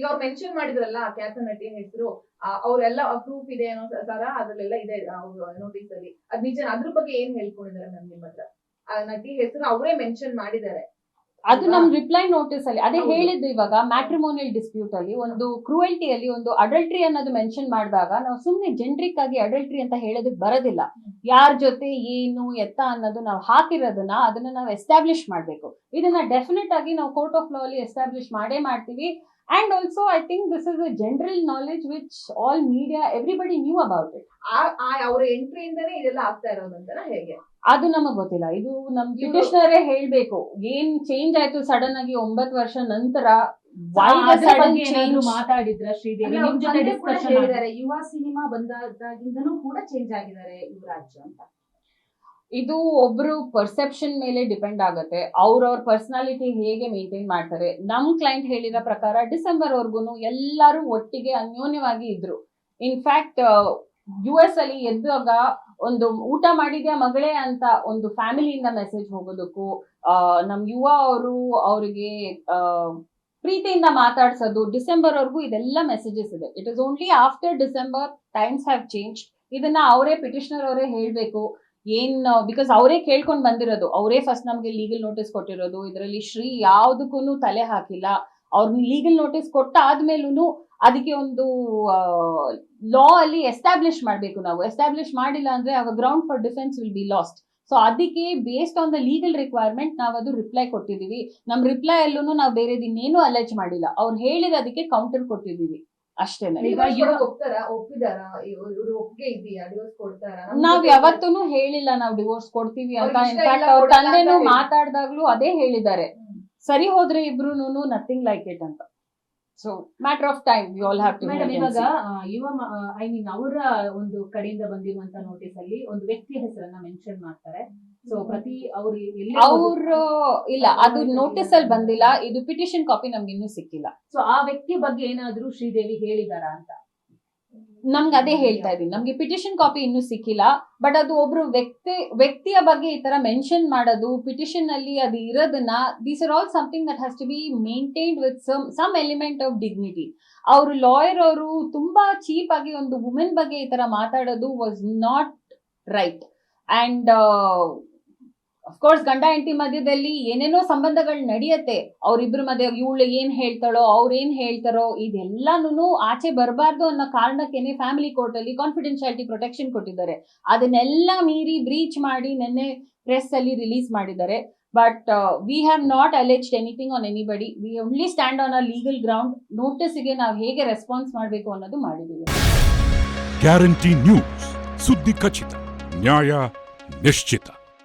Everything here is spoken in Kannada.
ಈಗ ಅವ್ರು ಮೆನ್ಷನ್ ಮಾಡಿದ್ರಲ್ಲ ಖ್ಯಾತ ನಟಿಯ ಹೆಸರು ಅವರೆಲ್ಲ ಪ್ರೂಫ್ ಇದೆ ಅನ್ನೋ ತರ ಅದ್ರಲ್ಲೆಲ್ಲ ಇದೆ ನೋಟಿಸ್ ಅಲ್ಲಿ. ಅದ್ ನಿಜ ಅದ್ರ ಬಗ್ಗೆ ಏನ್ ಹೇಳ್ಕೊಂಡಿದ್ದಾರೆ ಮ್ಯಾಮ್ ನಿಮ್ಮ ಹತ್ರ? ಆ ನಟಿ ಹೆಸರು ಅವರೇ ಮೆನ್ಷನ್ ಮಾಡಿದ್ದಾರೆ. ಅದು? ನಮ್ ರಿಪ್ಲೈ ನೋಟಿಸ್ ಅಲ್ಲಿ. ಅದೇ. ಹೇಳಿದ್ದು ಇವಾಗ ಮ್ಯಾಟ್ರಿಮೋನಿಯಲ್ ಡಿಸ್ಪ್ಯೂಟ್ ಅಲ್ಲಿ ಒಂದು ಕ್ರೂಯಲ್ಟಿ ಅಲ್ಲಿ ಒಂದು ಅಡಲ್ಟ್ರಿ ಅನ್ನೋದು ಮೆನ್ಷನ್ ಮಾಡಿದಾಗ ನಾವು ಸುಮ್ನೆ ಜನರಿಕ್ ಆಗಿ ಅಡಲ್ಟ್ರಿ ಅಂತ ಹೇಳೋದಕ್ಕೆ ಬರೋದಿಲ್ಲ. ಯಾರ ಜೊತೆ ಏನು ಎತ್ತ ಅನ್ನೋದು ನಾವು ಹಾಕಿರೋದನ್ನ ಅದನ್ನ ನಾವು ಎಸ್ಟಾಬ್ಲಿಷ್ ಮಾಡ್ಬೇಕು. ಇದನ್ನ ಡೆಫಿನೆಟ್ ಆಗಿ ನಾವು ಕೋರ್ಟ್ ಆಫ್ ಲಾ ಅಲ್ಲಿ ಎಸ್ಟಾಬ್ಲಿಷ್ ಮಾಡೇ ಮಾಡ್ತೀವಿ. And also I think this is a general knowledge which all media everybody knew about it. ಅವರ ಎಂಟ್ರಿ ಎಂಟ್ರಿಯಿಂದನೇ ಇದೆಲ್ಲ ಆಗ್ತಾ ಇರೋದಂತಾನ ಹೇಗೆ ಅದು ನಮಗ್ ಗೊತ್ತಿಲ್ಲ. ಇದು ನಮ್ ಇವ್ರು- ಹೇಳ್ಬೇಕು. ಏನ್ ಚೇಂಜ್ ಆಯ್ತು ಸಡನ್ ಆಗಿ ಒಂಬತ್ತು ವರ್ಷ ನಂತರ? ಮಾತಾಡಿದ್ರ ಶ್ರೀದೇವಿ? ನಿಮ್ ಜೊತೆ ಡಿಸ್ಕಷನ್ ಯುವ ಸಿನಿಮಾ ಬಂದಾಗಿಂದನೂ ಕೂಡ ಚೇಂಜ್ ಆಗಿದ್ದಾರೆ ಯುವರಾಜ್ ಅಂತ. ಇದು ಒಬ್ರು ಪರ್ಸೆಪ್ಷನ್ ಮೇಲೆ ಡಿಪೆಂಡ್ ಆಗುತ್ತೆ. ಅವ್ರವ್ರ ಪರ್ಸನಾಲಿಟಿ ಹೇಗೆ ಮೇಂಟೈನ್ ಮಾಡ್ತಾರೆ. ನಮ್ ಕ್ಲೈಂಟ್ ಹೇಳಿದ ಪ್ರಕಾರ ಡಿಸೆಂಬರ್ ವರ್ಗುನು ಎಲ್ಲರೂ ಒಟ್ಟಿಗೆ ಅನ್ಯೋನ್ಯವಾಗಿ ಇದ್ರು. ಇನ್ಫ್ಯಾಕ್ಟ್ ಯು ಎಸ್ ಅಲ್ಲಿ ಎದ್ದಾಗ ಒಂದು ಊಟ ಮಾಡಿದ್ಯಾ ಮಗಳೇ ಅಂತ ಒಂದು ಫ್ಯಾಮಿಲಿಯಿಂದ ಮೆಸೇಜ್ ಹೋಗೋದಕ್ಕೂ ನಮ್ ಯುವ ಅವರು ಅವರಿಗೆ ಪ್ರೀತಿಯಿಂದ ಮಾತಾಡ್ಸೋದು ಡಿಸೆಂಬರ್ ವರ್ಗೂ ಇದೆಲ್ಲ ಮೆಸೇಜಸ್ ಇದೆ. It is only after December times have change ಇದನ್ನ ಅವರೇ ಪಿಟಿಷನರ್ ಅವರೇ ಹೇಳ್ಬೇಕು. ಏನ್ ಬಿಕಾಸ್ ಅವರೇ ಕೇಳ್ಕೊಂಡ್ ಬಂದಿರೋದು. ಅವರೇ ಫಸ್ಟ್ ನಮ್ಗೆ ಲೀಗಲ್ ನೋಟಿಸ್ ಕೊಟ್ಟಿರೋದು. ಇದರಲ್ಲಿ ಶ್ರೀ ಯಾವ್ದಕ್ಕೂ ತಲೆ ಹಾಕಿಲ್ಲ. ಅವ್ರ ಲೀಗಲ್ ನೋಟಿಸ್ ಕೊಟ್ಟ ಆದ್ಮೇಲೂ ಅದಕ್ಕೆ ಒಂದು ಲಾ ಅಲ್ಲಿ ಎಸ್ಟಾಬ್ಲಿಷ್ ಮಾಡಬೇಕು ನಾವು. ಎಸ್ಟಾಬ್ಲಿಷ್ ಮಾಡಿಲ್ಲ ಅಂದ್ರೆ ಅವಾಗ ground for defence will be lost so ಅದಕ್ಕೆ based on the legal requirement ನಾವು ಅದು ರಿಪ್ಲೈ ಕೊಟ್ಟಿದ್ದೀವಿ. ನಮ್ಮ ರಿಪ್ಲೈ ಅಲ್ಲೂ ನಾವು ಬೇರೆದಿನ್ನೇನು ಅಲೆಜ್ ಮಾಡಿಲ್ಲ. ಅವ್ರು ಹೇಳಿರೋದಕ್ಕೆ ಕೌಂಟರ್ ಕೊಟ್ಟಿದೀವಿ ಅಷ್ಟೇನೆ. ನಾವ್ ಯಾವತ್ತೂ ಹೇಳಿಲ್ಲ ನಾವ್ ಡಿವೋರ್ಸ್ ಕೊಡ್ತೀವಿ ಅಂತ. ಇನ್ಫ್ಯಾಕ್ಟ್ ಅವ್ರ ತಂದೆನು ಮಾತಾಡ್ದಾಗ್ಲೂ ಅದೇ ಹೇಳಿದ್ದಾರೆ. ಸರಿ ಹೋದ್ರೆ ಇಬ್ರು ನಥಿಂಗ್ ಲೈಕ್ ಇಟ್ ಅಂತ. So matter of time you all have to madam ಇವಾಗ ಯುವ ಐ ಮೀನ್ ಅವರ ಒಂದು ಕಡೆಯಿಂದ ಬಂದಿರುವಂತ ನೋಟಿಸ್ ಅಲ್ಲಿ ಒಂದು ವ್ಯಕ್ತಿ ಹೆಸರನ್ನ ಮೆನ್ಷನ್ ಮಾಡ್ತಾರೆ. ಸೊ ಪ್ರತಿ ಅವ್ರು ಅವ್ರು ಇಲ್ಲ ಅದು ನೋಟಿಸ್ ಅಲ್ಲಿ ಬಂದಿಲ್ಲ ಇದು ಪಿಟಿಷನ್ ಕಾಪಿ ನಮ್ಗೆ ಇನ್ನೂ ಸಿಕ್ಕಿಲ್ಲ. ಸೊ ಆ ವ್ಯಕ್ತಿ ಬಗ್ಗೆ ಏನಾದ್ರೂ ಶ್ರೀದೇವಿ ಹೇಳಿದಾರ ಅಂತ? ನಮ್ಗೆ ಅದೇ ಹೇಳ್ತಾ ಇದೀನಿ ನಮ್ಗೆ ಪಿಟಿಷನ್ ಕಾಪಿ ಇನ್ನೂ ಸಿಕ್ಕಿಲ್ಲ ಬಟ್ ಅದು ಒಬ್ರು ವ್ಯಕ್ತಿ ವ್ಯಕ್ತಿಯ ಬಗ್ಗೆ ಈ ತರ ಮೆನ್ಷನ್ ಮಾಡೋದು ಪಿಟಿಷನ್ ಅಲ್ಲಿ ಅದು ಇರೋದನ್ನ these are all something that has to be maintained with some some element of dignity ಅವರು ಲಾಯರ್ ಅವರು ತುಂಬಾ ಚೀಪ್ ಆಗಿ ಒಂದು ವುಮೆನ್ ಬಗ್ಗೆ ಈ ತರ ಮಾತಾಡೋದು was not right and of course ಗಂಡ ಹೆಂಡತಿ ಮಧ್ಯದಲ್ಲಿ ಏನೇನೋ ಸಂಬಂಧಗಳು ನಡೆಯುತ್ತೆ, ಅವ್ರಿಬ್ರ ಮಧ್ಯೆ ಇವಳು ಏನ್ ಹೇಳ್ತಾಳೋ, ಅವ್ರು ಏನ್ ಹೇಳ್ತಾರೋ ಇದೆಲ್ಲಾನು ಆಚೆ ಬರಬಾರ್ದು ಅನ್ನೋ ಕಾರಣಕ್ಕೇನೆ ಫ್ಯಾಮಿಲಿ ಕೋರ್ಟ್ ಅಲ್ಲಿ ಕಾನ್ಫಿಡೆನ್ಶಿಯಾಲಿಟಿ ಪ್ರೊಟೆಕ್ಷನ್ ಕೊಟ್ಟಿದ್ದಾರೆ. ಅದನ್ನೆಲ್ಲ ಮೀರಿ ಬ್ರೀಚ್ ಮಾಡಿ ನಿನ್ನೆ ಪ್ರೆಸ್ ಅಲ್ಲಿ ರಿಲೀಸ್ ಮಾಡಿದ್ದಾರೆ. But we have not alleged anything on anybody we only stand on a legal ground ನೋಟಿಸ್ಗೆ ನಾವು ಹೇಗೆ ರೆಸ್ಪಾನ್ಸ್ ಮಾಡಬೇಕು ಅನ್ನೋದು ಮಾಡಿದ್ದೀವಿ. ಗ್ಯಾರಂಟಿ ನ್ಯೂಸ್ ಸುದ್ದಿ ಖಚಿತ ನ್ಯಾಯ ನಿಶ್ಚಿತ